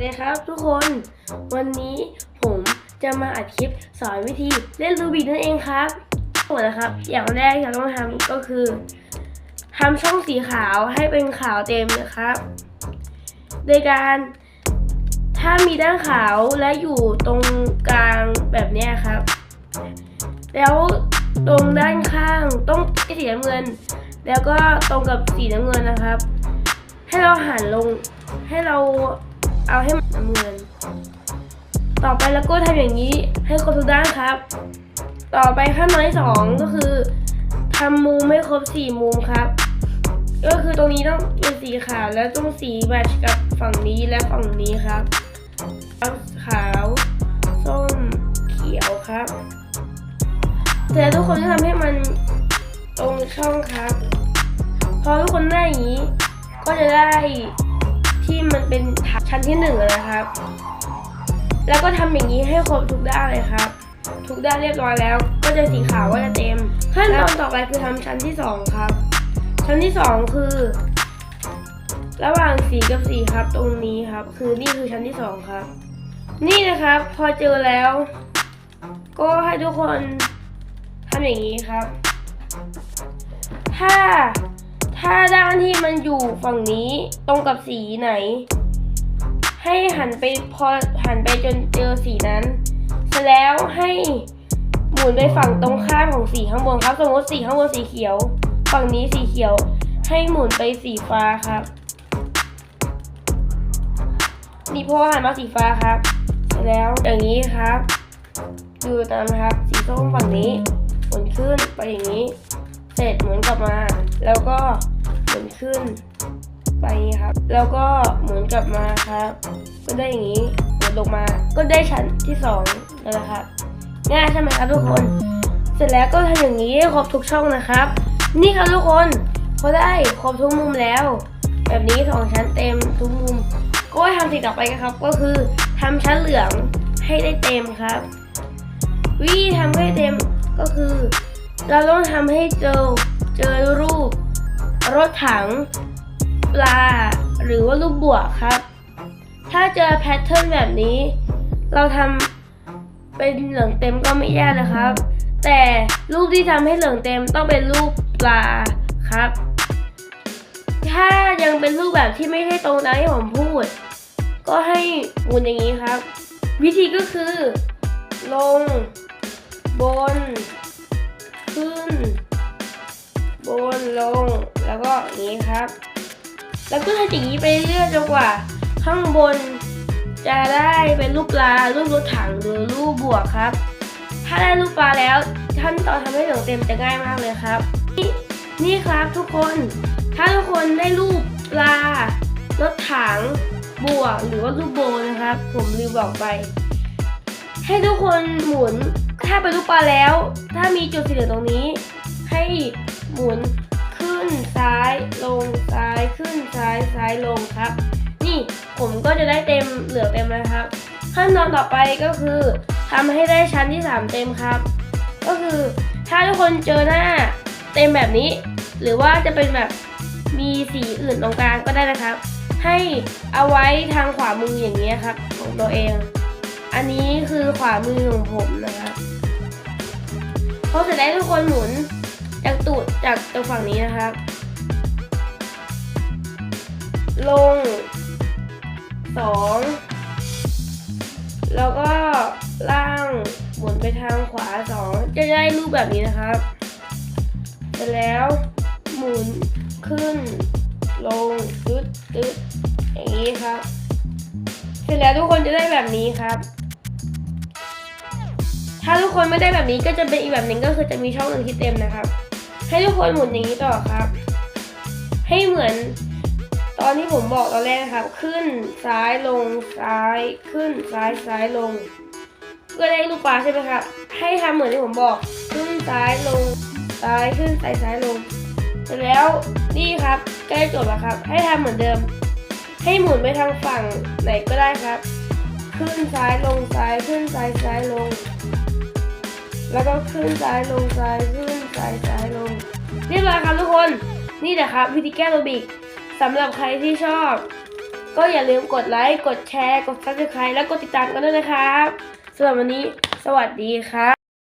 วัสดีครับทุกคน วันนี้ผมจะมาอัดคลิปสอนวิธีเล่นรูบิกนั่นเองครับก่อนนะครับ อย่างแรกที่เราต้องทำก็คือทำช่องสีขาวให้เป็นขาวเต็มนะครับ โดยการถ้ามีด้านขาวและอยู่ตรงกลางแบบนี้ครับ แล้วตรงด้านข้างต้องเป็นสีน้ำเงิน แล้วก็ตรงกับสีน้ำเงินนะครับ ให้เราหันลงให้เรา เอาให้มันน้ำเงิน ต่อไปแล้วก็ทำอย่างนี้ให้ครบทุกด้านครับ ต่อไปขั้นตอนที่สองก็คือทำมุมไม่ครบสี่มุมครับ ก็คือตรงนี้ต้องเป็นสีขาวแล้วต้องสีแมทช์กับฝั่งนี้และฝั่งนี้ครับขาวส้มเขียวครับแต่ทุกคนจะทำให้มันตรงช่องครับ พอทุกคนได้อย่างนี้ ก็จะได้ ที่มันเป็นชั้นที่หนึ่งนะครับ แล้วก็ทำอย่างนี้ให้ครบทุกด้านเลยครับ ทุกด้านเรียบร้อยแล้ว ก็จะสีขาวก็จะเต็มขั้นตอนต่อไปคือทำชั้นที่สองครับ ชั้นที่สองคือ ระหว่างสีกับสีครับ ตรงนี้ครับ คือนี่คือชั้นที่สองครับ นี่นะครับ พอเจอแล้ว ก็ให้ทุกคนทำอย่างนี้ครับ ถ้า ถ้าด้านที่มันอยู่ฝั่งนี้ตรงกับสีไหน ให้หันไปพอหันไปจนเจอสีนั้นเสร็จแล้วให้หมุนไปฝั่งตรงข้ามของสีข้างบนครับ สมมติสีข้างบนสีเขียว ฝั่งนี้สีเขียว ให้หมุนไปสีฟ้าครับนี่พอหันมาสีฟ้าครับ เสร็จแล้วอย่างนี้ครับ ดูตามนะครับ สีส้มฝั่งนี้หมุนขึ้นไปอย่างนี้ เสร็จหมุนกลับมา แล้วก็หมุนขึ้นไปครับ แล้วก็หมุนกลับมาครับ ก็ได้อย่างนี้หมุนลงมา ก็ได้ชั้นที่สองแล้วนะครับ ง่ายใช่ไหมครับทุกคน เสร็จแล้วก็ทำอย่างนี้ให้ครบทุกช่องนะครับ นี่ครับทุกคนพอได้ครบทุกมุมแล้ว แบบนี้สองชั้นเต็มทุกมุม ก็ให้ทำสิ่งต่อไปครับ ก็คือทำชั้นเหลืองให้ได้เต็มครับ วิธีทำให้เต็มก็คือ เราต้องทำให้เจอ เจอรูปรถถังปลา หรือว่ารูปบวกครับ ถ้าเจอแพทเทิร์นแบบนี้ เราทำเป็นเหลืองเต็มก็ไม่ยากนะครับ แต่รูปที่ทำให้เหลืองเต็มต้องเป็นรูปปลาครับ ถ้ายังเป็นรูปแบบที่ไม่ใช่ตรงตามที่ผมพูด ก็ให้หมุนอย่างนี้ครับ วิธีก็คือ ลง บน ขึ้น นี้ครับ แล้วก็ทำอย่างนี้ไปเรื่อยจนกว่า ข้างบนจะได้เป็นรูปปลารูปรถถังหรือรูปบวกครับ ถ้าได้รูปปลาแล้วขั้นตอนทำให้เหลืองเต็มจะง่ายมากเลยครับนี่นี่ครับทุกคนถ้าทุกคนได้รูปปลารถถังบวกหรือว่ารูปโบนะครับ ผมลืมบอกไป ให้ทุกคนหมุนถ้าเป็นรูปปลาแล้ว ถ้ามีจุดสีเหลืองตรงนี้ ให้หมุน ซ้ายลงซ้ายขึ้นซ้ายซ้ายลงครับ นี่ผมก็จะได้เต็มเหลือเต็มแล้วครับ ขั้นตอนต่อไปก็คือทำให้ได้ชั้นที่ 3 เต็มครับ ก็คือถ้าทุกคนเจอหน้าเต็มแบบนี้ หรือว่าจะเป็นแบบมีสีอื่นตรงกลางก็ได้นะครับ ให้เอาไว้ทางขวามืออย่างนี้ครับ ของตัวเอง อันนี้คือขวามือของผมนะครับพอเสร็จแล้วทุกคนหมุนจากตูดจากตรงฝั่งนี้นะครับ ลงสองแล้วก็ล่างหมุนไปทางขวาสองจะได้รูปแบบนี้นะครับเสร็จแล้วหมุนขึ้น ลงตึ๊ดตึ๊ดอย่างนี้ครับ เสร็จแล้วทุกคนจะได้แบบนี้ครับ ถ้าทุกคนไม่ได้แบบนี้ก็จะเป็นอีกแบบหนึ่งก็คือจะมีช่องหนึ่งที่เต็มนะครับ ให้ทุกคนหมุนอย่างนี้ต่อครับ ให้เหมือน ตอนที่ผมบอกตอนแรกครับ ขึ้นซ้ายลงซ้ายขึ้นซ้ายซ้ายลงก็ได้ลูกปลาใช่ไหมครับ ให้ทำเหมือนที่ผมบอก ขึ้นซ้ายลงซ้ายขึ้นซ้ายซ้ายลง เสร็จแล้วนี่ครับใกล้จบแล้วครับ ให้ทำเหมือนเดิม ให้หมุนไปทางฝั่งไหนก็ได้ครับ ขึ้นซ้ายลงซ้ายขึ้นซ้ายซ้ายลง แล้วก็ขึ้นซ้ายลงซ้ายขึ้นซ้ายซ้ายลงเรียบร้อยครับทุกคนนี่แหละครับวิธีแก้โรบิก สำหรับใครที่ชอบ ก็อย่าลืมกดไลค์ กดแชร์ กด subscribe แล้วกดติดตามกันด้วยนะครับสำหรับวันนี้ สวัสดีครับ